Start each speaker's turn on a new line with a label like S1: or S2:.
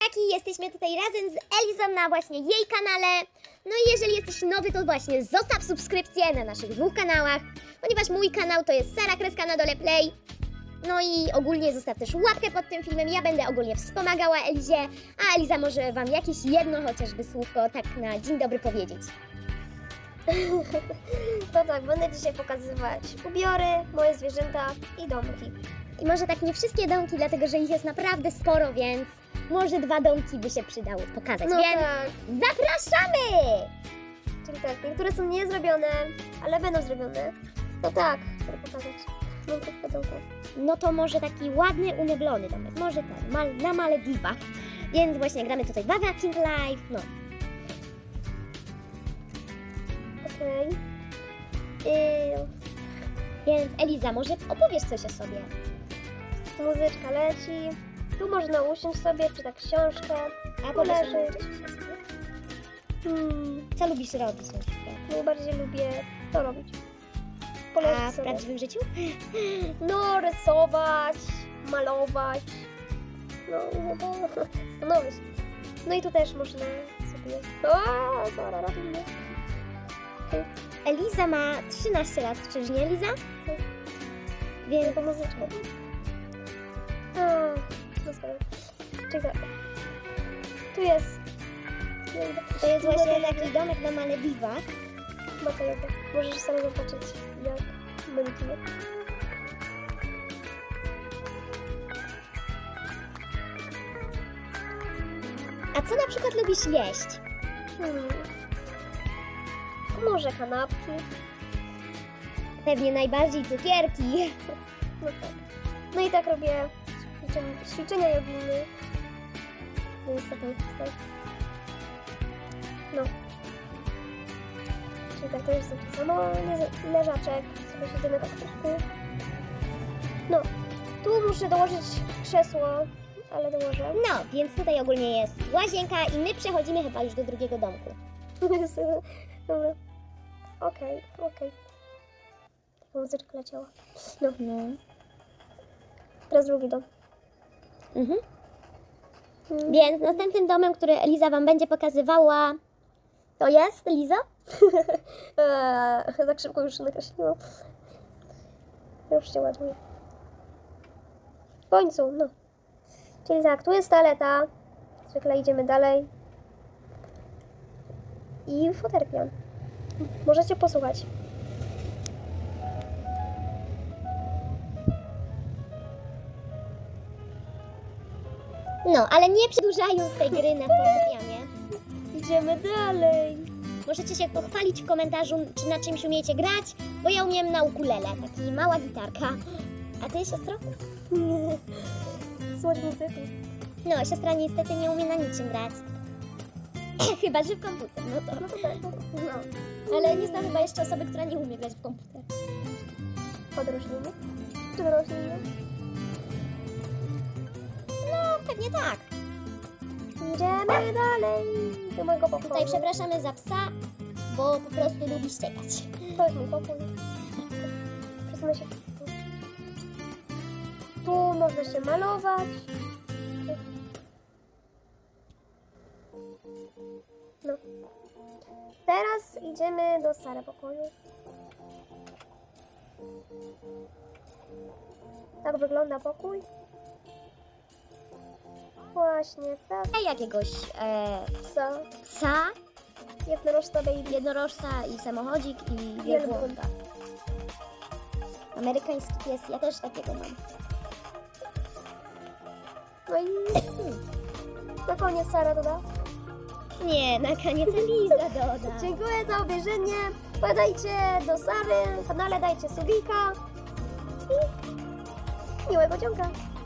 S1: Taki jesteśmy tutaj razem z Elizą na właśnie jej kanale. No i jeżeli jesteś nowy, to właśnie zostaw subskrypcję na naszych dwóch kanałach, ponieważ mój kanał to jest Sara Kreska na dole Play. No i ogólnie zostaw też łapkę pod tym filmem. Ja będę ogólnie wspomagała Elizie, a Eliza może Wam jakieś jedno chociażby słówko tak na dzień dobry powiedzieć.
S2: To tak, będę dzisiaj pokazywać ubiory, moje zwierzęta i domki.
S1: I może tak nie wszystkie domki, dlatego że ich jest naprawdę sporo, więc może dwa domki by się przydały pokazać.
S2: No
S1: więc
S2: tak,
S1: zapraszamy!
S2: czyli tak, niektóre są niezrobione, ale będą zrobione. No tak, chcę pokazać. Mam.
S1: No to może taki ładny, umieblony domek. Może ten, mal, na Malediwach. Więc właśnie gramy tutaj Bawia King Life. No.
S2: Okej.
S1: Yy, więc Eliza, może opowiesz coś o sobie?
S2: Muzyczka leci. Tu można usiąść sobie, czytać książkę.
S1: A
S2: Poleżeć.
S1: opowiesz
S2: Hmm,
S1: Co lubisz robić na przykład?
S2: najbardziej lubię to robić.
S1: A
S2: Poleżeć
S1: w
S2: sobie.
S1: prawdziwym życiu?
S2: No, rysować, malować. No, chyba stanowić. No i tu też można sobie... O, Zara, mnie.
S1: Eliza ma 13 lat, czyż nie Eliza? Więc
S2: Tylko muzyczkę. Sorry. Czekaj. Tu jest...
S1: to jest właśnie taki domek na Malediwach.
S2: Bakajaka. Możesz sam zobaczyć, jak będzie.
S1: A co na przykład lubisz jeść?
S2: Hmm. Może kanapki.
S1: Pewnie najbardziej cukierki.
S2: No tak. No i tak robię ćwiczenia, ćwiczenia joginy. No niestety, tak. No. Czyli tak to jest takie samo, leżaczek, sobie siedzę na kaktusku. No. Tu muszę dołożyć krzesło, ale dołożę.
S1: No, więc tutaj ogólnie jest łazienka i my przechodzimy chyba już do drugiego domku.
S2: Dobra. Okej, okej. Muzyczka leciała. No,
S1: No.
S2: teraz drugi dom.
S1: Mhm. Więc następnym domem, który Eliza Wam będzie pokazywała, to jest Eliza?
S2: Eee, tak szybko już nakreśliłam. Już się ładuje. W końcu, no. Czyli tak, tu jest toaleta. Zwykle idziemy dalej. I futerpian. Możecie posłuchać.
S1: No, ale nie przedłużając tej gry na fortepianie.
S2: Idziemy dalej.
S1: Możecie się pochwalić w komentarzu, czy na czymś umiecie grać, bo ja umiem na ukulele, taki mała gitarka. A ty, siostro?
S2: Słoń muzyki.
S1: No, siostra niestety nie umie na niczym grać. chyba, że w komputer, no to...
S2: No to tak, no.
S1: Ale nie znam chyba jeszcze osoby, która nie umie grać w komputer.
S2: Podróżnimy. Czy doroślimy?
S1: Pewnie tak.
S2: Idziemy dalej. Do mojego pokoju.
S1: Tutaj przepraszamy za psa, bo po prostu lubi ściekać.
S2: To jest mój pokój. Przesunę się. Tu można się malować. No. Teraz idziemy do Sary pokoju. Tak wygląda pokój. Właśnie tak.
S1: A jakiegoś e,
S2: Co?
S1: psa,
S2: Jednorożca baby.
S1: jednorożca i samochodzik i
S2: Wielbłąda.
S1: wielbłąda. Amerykański pies, ja też takiego mam.
S2: No i na koniec Sara doda.
S1: Nie, na koniec Eliza doda.
S2: Dziękuję za obejrzenie. Podajcie do Sary, na kanale dajcie subika i miłego dzionka.